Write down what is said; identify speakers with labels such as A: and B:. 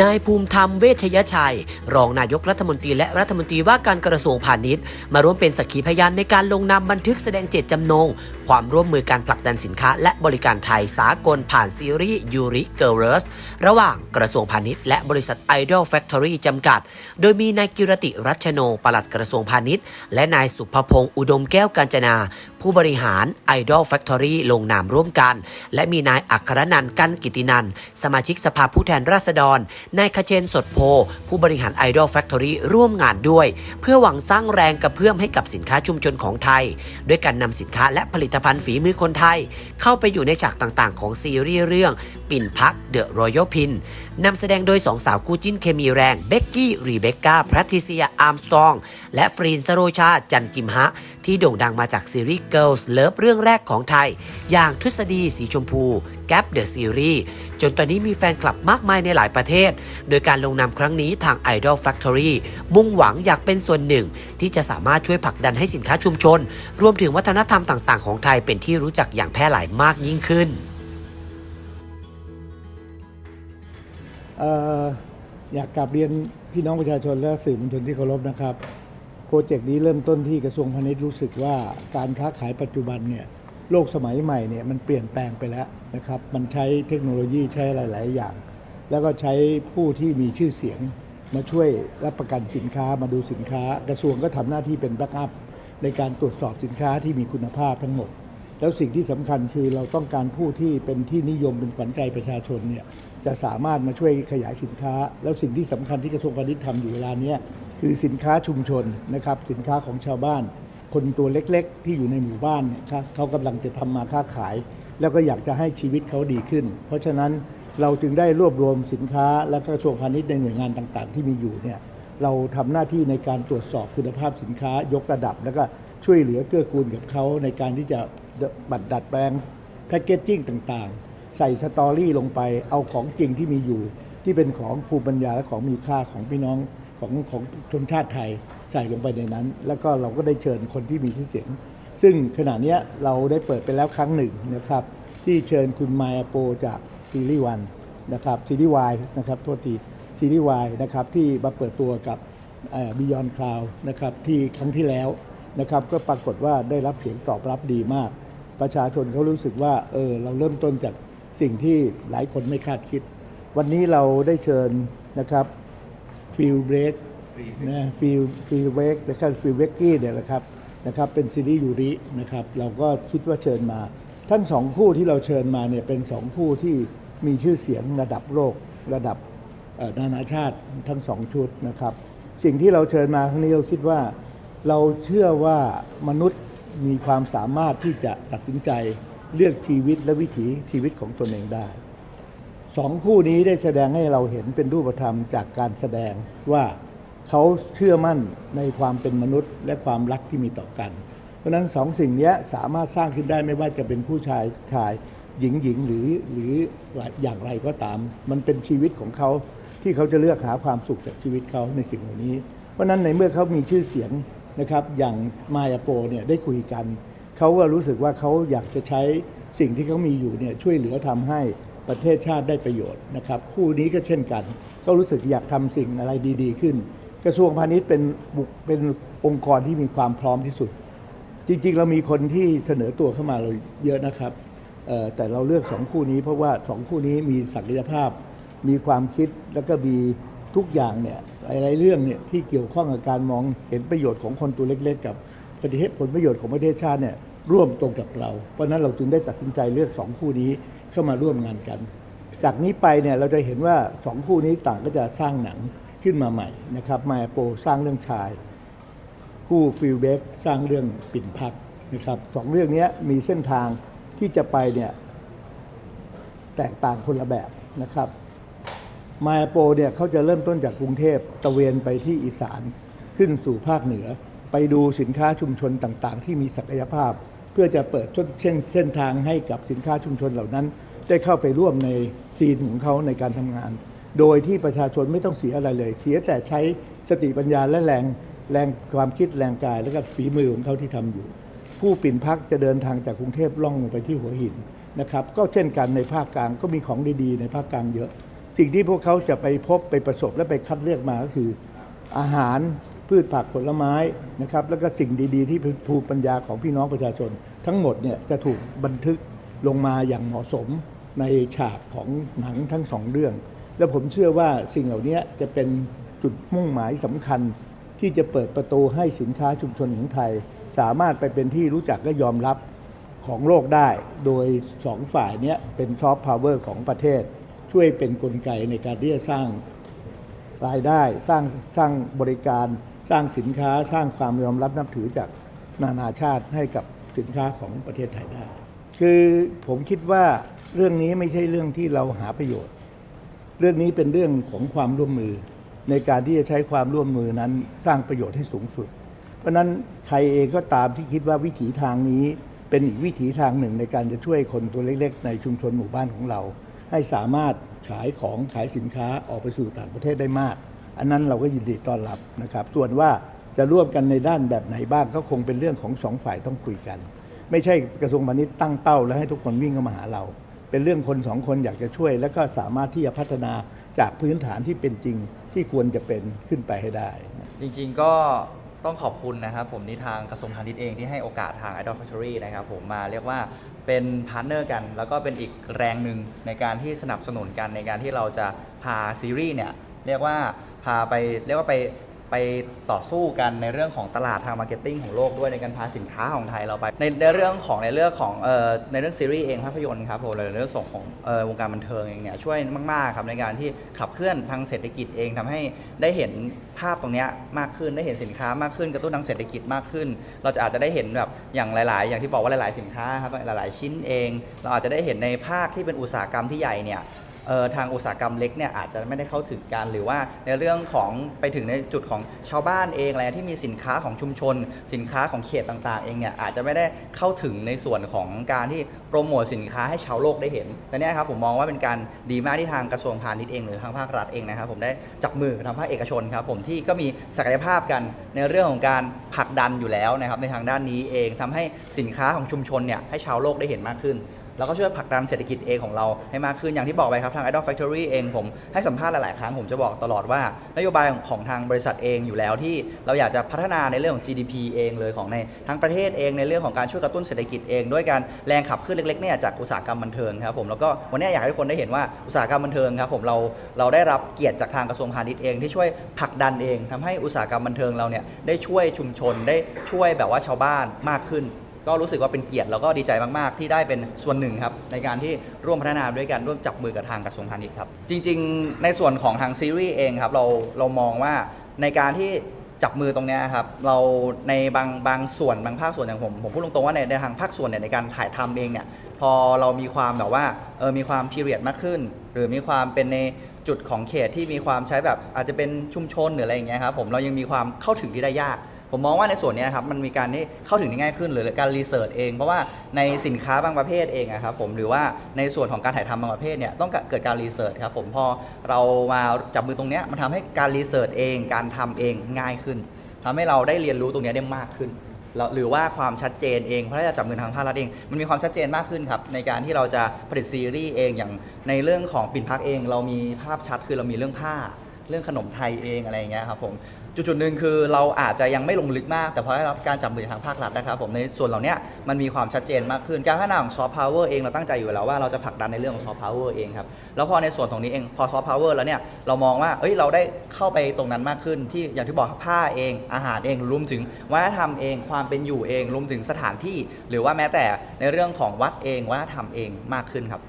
A: นายภูมิธรรมเวชยชัย รองนายกรัฐมนตรีและรัฐมนตรีว่าการกระทรวงพาณิชย์ มาร่วมเป็นสักขีพยานในการลงนามบันทึกแสดงเจตจำนง ความร่วมมือการผลักดันสินค้า และบริการไทยสากลผ่านซีรีส์ยูริเกิร์ลสระหว่างกระทรวงพาณิชย์และบริษัท Idol Factory จำกัด โดยมีนายกิรติรัชโนปลัดกระทรวงพาณิชย์ และนายสุภพงศ์อุดมแก้วกาญจนา ผู้บริหาร Idol Factory ลงนามร่วมกัน และมีนายอัครนันท์กันกิตินัน สมาชิกสภาผู้แทนราษฎรนายคเชนสดโพ ผู้บริหาร Idol Factory ร่วมงานด้วย เพื่อหวังสร้างแรงกระเพื่อมให้กับสินค้าชุมชนของไทย ด้วยการนำสินค้าและผลิตภัณฑ์ฝีมือคนไทย เข้าไปอยู่ในฉากต่างๆ ของซีรีส์เรื่อง ปิ่นพักเดอะรอยัลพินนำแสดงโดยสองสาวคู่จิ้นเคมีแรงเบกกี้รีเบคก้าแพทริเซียอาร์มสตรอง และฟรีนสโรชาจันกิมฮะ ที่โด่งดังมาจากซีรีส์ Girls Love เรื่องแรกของไทย อย่างทฤษฎีสีชมพูแก p เดอะซีรีส์จนตอนนี้มีแฟนคลับมากมายในหลายประเทศ โดยการลงนามครั้งนี้ทาง Idol Factory มุ่งหวังอยากเป็นส่วนหนึ่ง ที่จะสามารถช่วยผลักดันให้สินค้าชุมชน รวมถึงวัฒนธรรมต่าง ๆ ของไทยเป็นที่รู้จักอย่างแพร่หลายมากยิ่งขึ้น
B: อยากกลับเรียนพี่น้องประชาชนและสื่อมวลชนที่เคารพนะครับ โปรเจกต์นี้เริ่มต้นที่กระทรวงพาณิชย์รู้สึกว่าการค้าขายปัจจุบันเนี่ย โลกสมัยใหม่เนี่ยมันเปลี่ยนแปลงไปแล้วนะครับ มันใช้เทคโนโลยีใช้หลาย ๆ อย่าง แล้วก็ใช้ผู้ที่มีชื่อเสียง มาช่วยรับประกันสินค้ามาดูสินค้ากระทรวงก็ทำหน้าที่เป็นแบ็กอัพในการตรวจสอบสินค้าที่มีคุณภาพทั้งหมด แล้วสิ่งที่สำคัญคือเราต้องการผู้ที่เป็นที่นิยมเป็นขวัญใจประชาชนเนี่ยจะสามารถมาช่วยขยายสินค้า แล้วสิ่งที่สำคัญที่กระทรวงพาณิชย์ทำอยู่เวลาเนี้ยคือสินค้าชุมชนนะครับสินค้าของชาวบ้าน คนตัวเล็กๆ ที่อยู่ในหมู่บ้านเนี่ยเขากำลังจะทำมาค้าขาย แล้วก็อยากจะให้ชีวิตเขาดีขึ้น เพราะฉะนั้นเราจึงได้รวบรวมสินค้าและกระทรวงพาณิชย์ในหน่วยงานต่างๆ ที่มีอยู่เนี่ยเราทำหน้าที่ในการตรวจสอบคุณภาพสินค้ายกระดับ แล้วก็ช่วยเหลือเกื้อกูลกับเขาในการที่จะบัดดัดแปลงแพคเกจจิ้งต่างๆ ใส่สตอรี่ลงไปเอาของจริงที่มีอยู่ ที่เป็นของภูมิปัญญาและของมีค่าของพี่น้องของของชนชาติไทย ใส่ลงไปในนั้น แล้วก็เราก็ได้เชิญคนที่มีชื่อเสียง ซึ่งขณะนี้เราได้เปิดไปแล้วครั้งหนึ่งนะครับ ที่เชิญคุณมายาโปจากซีรีส์วันนะครับซีรีส์วายนะครับโทษทีซีรีส์วายนะครับที่มาเปิดตัวกับบิยอนคลาวนะครับที่ครั้งที่แล้วนะครับก็ปรากฏว่าได้รับเสียงตอบรับดีมาก ประชาชนเขารู้สึกว่าเออเราเริ่มต้นจากสิ่งที่หลายคนไม่คาดคิด วันนี้เราได้เชิญนะครับฟิลเบรก นะฟิลฟิลเบรกนะครับฟิลเบรกกี้เนี่ยแหละครับนะครับเป็นซีรีส์ยูรินะครับเราก็คิดว่าเชิญมา ทั้งสองคู่ที่เราเชิญมาเนี่ยเป็นสองคู่ที่มีชื่อเสียงระดับโลกระดับนานาชาติทั้งสองชุดนะครับ สิ่งที่เราเชิญมาครั้งนี้เราคิดว่า เราเชื่อว่ามนุษย์มีความสามารถที่จะตัดสินใจเลือกชีวิตและวิถีชีวิตของตนเองได้สองคู่นี้ได้แสดงให้เราเห็นเป็นรูปธรรมจากการแสดงว่า เขาเชื่อมั่นในความเป็นมนุษย์ และความรักที่มีต่อกัน เพราะฉะนั้นสองสิ่งนี้สามารถสร้างขึ้นได้ไม่ว่าจะเป็นผู้ชายชายหญิงหญิงหรือหรืออย่างไรก็ตาม มันเป็นชีวิตของเขาที่เขาจะเลือกหาความสุขจากชีวิตเขาในสิ่งเหล่านี้ เพราะฉะนั้นในเมื่อเขามีชื่อเสียงนะครับ อย่างมายาโปเนี่ยได้คุยกัน เขาก็รู้สึกว่าเขาอยากจะใช้สิ่งที่เขามีอยู่เนี่ยช่วยเหลือทำให้ประเทศชาติได้ประโยชน์นะครับ คู่นี้ก็เช่นกัน ก็รู้สึกอยากทำสิ่งอะไรดี ๆ ขึ้น กระทรวงพาณิชย์เป็นบุคเป็นองค์กรที่มีความพร้อมที่สุด จริง ๆ เรามีคนที่เสนอตัวเข้ามาเราเยอะนะครับเอ่อแต่เราเลือกสองคู่นี้เพราะว่าสองคู่นี้มีศักยภาพ มีความคิดแล้วก็มีทุกอย่างเนี่ยหลายเรื่องเนี่ยที่เกี่ยวข้องกับการมองเห็นประโยชน์ของคนตัวเล็ก ๆ กับประเทศผลประโยชน์ของประเทศชาติเนี่ยร่วมตรงกับเรา เพราะฉะนั้นเราจึงได้ตัดสินใจเลือกสองคู่นี้เข้ามาร่วมงานกัน จากนี้ไปเนี่ยเราจะเห็นว่าสองคู่นี้ต่างก็จะสร้างหนัง ขึ้นมาใหม่นะครับมาโปสร้างเรื่องชาย คู่ฟิลเบกสร้างเรื่องปิ่นพักนะครับสองเรื่องนี้มีเส้นทางที่จะไปเนี่ยแตกต่างคนละแบบนะครับมาโปเนี่ยเขาจะเริ่มต้นจากกรุงเทพตะเวนไปที่อีสานขึ้นสู่ภาคเหนือ ไปดูสินค้าชุมชนต่างๆ ที่มีศักยภาพ เพื่อจะเปิดเส้นเส้นทางให้กับสินค้าชุมชนเหล่านั้น ได้เข้าไปร่วมในซีนของเขาในการทำงาน โดยที่ประชาชนไม่ต้องเสียอะไรเลย เสียแต่ใช้สติปัญญาและแรงแรงความคิดแรงกาย และก็ฝีมือของเขาที่ทำอยู่ ผู้ปิ่นพักจะเดินทางจากกรุงเทพล่องไปที่หัวหินนะครับก็เช่นกันในภาคกลางก็มีของดีๆ ในภาคกลางเยอะ สิ่งที่พวกเขาจะไปพบไปประสบและไปคัดเลือกมาก็คือ อาหารพืชผักผลไม้นะครับแล้วก็สิ่งดีๆ ที่ภูมิปัญญาของพี่น้องประชาชน ทั้งหมดเนี่ยจะถูกบันทึกลงมาอย่างเหมาะสมในฉากของหนังทั้งสองเรื่อง และผมเชื่อว่าสิ่งเหล่านี้จะเป็นจุดมุ่งหมายสำคัญ ที่จะเปิดประตูให้สินค้าชุมชนของไทย สามารถไปเป็นที่รู้จักและยอมรับของโลกได้ โดยสองฝ่ายนี้เป็นซอฟต์พาวเวอร์ของประเทศ ช่วยเป็นนกลไกในการที่จะสร้างรายได้สร้างสร้างบริการสร้างสินค้าสร้างความยอมรับนับถือจากนานาชาติให้กับสินค้าของประเทศไทยได้ คือผมคิดว่าเรื่องนี้ไม่ใช่เรื่องที่เราหาประโยชน์ รื่องนี้เป็นเรื่องของความร่วมมือ ในการที่จะใช้ความร่วมมือนั้นสร้างประโยชน์ให้สูงสุด เพราะฉะนั้นใครเองก็ตามที่คิดว่าวิถีทางนี้เป็นอีกวิถีทางหนึ่งในการจะช่วยคนตัวเล็กๆ ในชุมชนหมู่บ้านของเรา ให้สามารถขายของขายสินค้าออกไปสู่ต่างประเทศได้มาก อันนั้นเราก็ยินดีต้อนรับนะครับ ส่วนว่าจะร่วมกันในด้านแบบไหนบ้างก็คงเป็นเรื่องของสองฝ่ายต้องคุยกัน ไม่ใช่กระทรวงพาณิชย์ตั้งเป้าแล้วให้ทุกคนวิ่งเข้ามาหาเรา เป็นเรื่องคนสองคนอยากจะช่วย แล้วก็สามารถที่จะพัฒนาจากพื้นฐานที่เป็นจริงที่ควรจะเป็นขึ้นไปให้ได้
C: จริงๆก็ต้องขอบคุณนะครับผมที่ทางกระทรวงพาณิชย์เองที่ให้โอกาสทาง Idol Factory นะครับผมมาเรียกว่าเป็นพาร์ทเนอร์กัน แล้วก็เป็นอีกแรงหนึ่งในการที่สนับสนุนกันในการที่เราจะพาซีรีส์เนี่ยเรียกว่าพาไปเรียกว่าไป ไปต่อสู้กันในเรื่องของตลาดทางมาร์เก็ตติ้งของโลกด้วยในการพาสินค้าของไทยเราไป ในในเรื่องของในเรื่องของเอ่อในเรื่องซีรีส์เองภาพยนตร์ครับผมในเรื่องส่งของเอ่อวงการบันเทิงเองเนี่ยช่วยมากๆครับในการที่ขับเคลื่อนทางเศรษฐกิจเองทำให้ได้เห็นภาพตรงนี้มากขึ้นได้เห็นสินค้ามากขึ้นกระตุ้นทางเศรษฐกิจมากขึ้น เราจะอาจจะได้เห็นแบบอย่างหลาย ๆ อย่างที่บอกว่าหลาย ๆ สินค้าครับหลาย ๆ ชิ้นเอง เราอาจจะได้เห็นในภาคที่เป็นอุตสาหกรรมที่ใหญ่เนี่ย ทางอุตสาหกรรมเล็กเนี่ยอาจจะไม่ได้เข้าถึงกันหรือว่าในเรื่องของไปถึงในจุดของชาวบ้านเองอะไรที่มีสินค้าของชุมชน สินค้าของเขตต่างๆ เองเนี่ยอาจจะไม่ได้เข้าถึงในส่วนของการที่โปรโมทสินค้าให้ชาวโลกได้เห็นแต่เนี่ยครับผมมองว่าเป็นการดีมากที่ทางกระทรวงพาณิชย์เองหรือทางภาครัฐเองนะครับผมได้จับมือกับทางภาคเอกชนครับผมที่ก็มีศักยภาพกันในเรื่องของการผลักดันอยู่แล้วนะครับในทางด้านนี้เองทำให้สินค้าของชุมชนเนี่ยให้ชาวโลกได้เห็นมากขึ้น แล้วก็ช่วยผลักดันเศรษฐกิจเองของเราให้มากขึ้นอย่างที่บอกไปครับทาง Idol Factory เองผมให้สัมภาษณ์หลาย ๆ ครั้งผมจะบอกตลอดว่านโยบายของทางบริษัทเองอยู่แล้วที่เราอยากจะพัฒนาในเรื่องของ GDP เองเลยของในทั้งประเทศเองในเรื่องของการช่วยกระตุ้นเศรษฐกิจเองด้วยการแรงขับเคลื่อนเล็ก ๆ เนี่ยจากอุตสาหกรรมบันเทิงครับผมแล้วก็วันนี้อยากให้ทุกคนได้เห็นว่าอุตสาหกรรมบันเทิงครับผมเราเราได้รับเกียรติจากทางกระทรวงพาณิชย์เองที่ช่วยผลักดันเองทำให้อุตสาหกรรมบันเทิงเราเนี่ยได้ช่วยชุมชนได้ช่วยแบบว่าชาวบ้านมากขึ้น ก็รู้สึกว่าเป็นเกียรติแล้วก็ดีใจมาก ๆ ที่ได้เป็นส่วนหนึ่งครับในการที่ร่วมพัฒนาด้วยกันร่วมจับมือกับทางกระทรวงพาณิชย์ครับ จริง ๆ ในส่วนของทางซีรีส์เองครับเราเรามองว่าในการที่จับมือตรงนี้ครับเราในบางบางส่วนบางภาคส่วนอย่างผมผมพูดตรงๆว่าในในทางภาคส่วนเนี่ยในการถ่ายทำเองเนี่ยพอเรามีความแบบว่าเออมีความพีเรียดมากขึ้น หรือมีความเป็นในจุดของเขตที่มีความใช้แบบอาจจะเป็นชุมชนหรืออะไรอย่างเงี้ยครับผมเรายังมีความเข้าถึงที่ได้ยาก ผมมองว่าในส่วนนี้ครับมันมีการที่เข้าถึงได้ง่ายขึ้นหรือการรีเสิร์ชเอง เพราะว่าในสินค้าบางประเภทเองอะครับผมหรือว่าในส่วนของการถ่ายทำบางประเภทเนี่ยต้องเกิดการรีเสิร์ชครับผมพอเรามาจับมือตรงนี้มันทำให้การรีเสิร์ชเอง การทำเองง่ายขึ้นทำให้เราได้เรียนรู้ตรงนี้ได้มากขึ้นหรือว่าความชัดเจนเองเพราะถ้าจะจับมือทางภาครัฐเอง มันมีความชัดเจนมากขึ้นครับ ในการที่เราจะผลิตซีรีส์เองอย่างในเรื่องของปิ่นพักเอง เรามีภาพชัดคือเรามีเรื่องผ้า เรื่องขนมไทยเองอะไรอย่างเงี้ยครับผม จุดจุดๆหนึ่งคือเราอาจจะยังไม่ลงลึกมาก แต่พอได้รับการจับมือจากทางภาครัฐนะครับผมในส่วนเหล่าเนี้ยมันมีความชัดเจนมากขึ้น การพัฒนาของซอฟต์พาวเวอร์เองเราตั้งใจอยู่แล้วว่าเราจะผลักดันในเรื่องของซอฟต์พาวเวอร์เองครับแล้วพอในส่วนตรงนี้เองพอซอฟต์พาวเวอร์แล้วเนี่ยเรามองว่าเอ้ยเราได้เข้าไปตรงนั้นมากขึ้น ที่อย่างที่บอกผ้าเองอาหารเองรวมถึงวัฒนธรรมเองความเป็นอยู่เองรวมถึงสถานที่ หรือว่าแม้แต่ในเรื่องของวัดเองวัฒนธรรมเองมากขึ้นครับ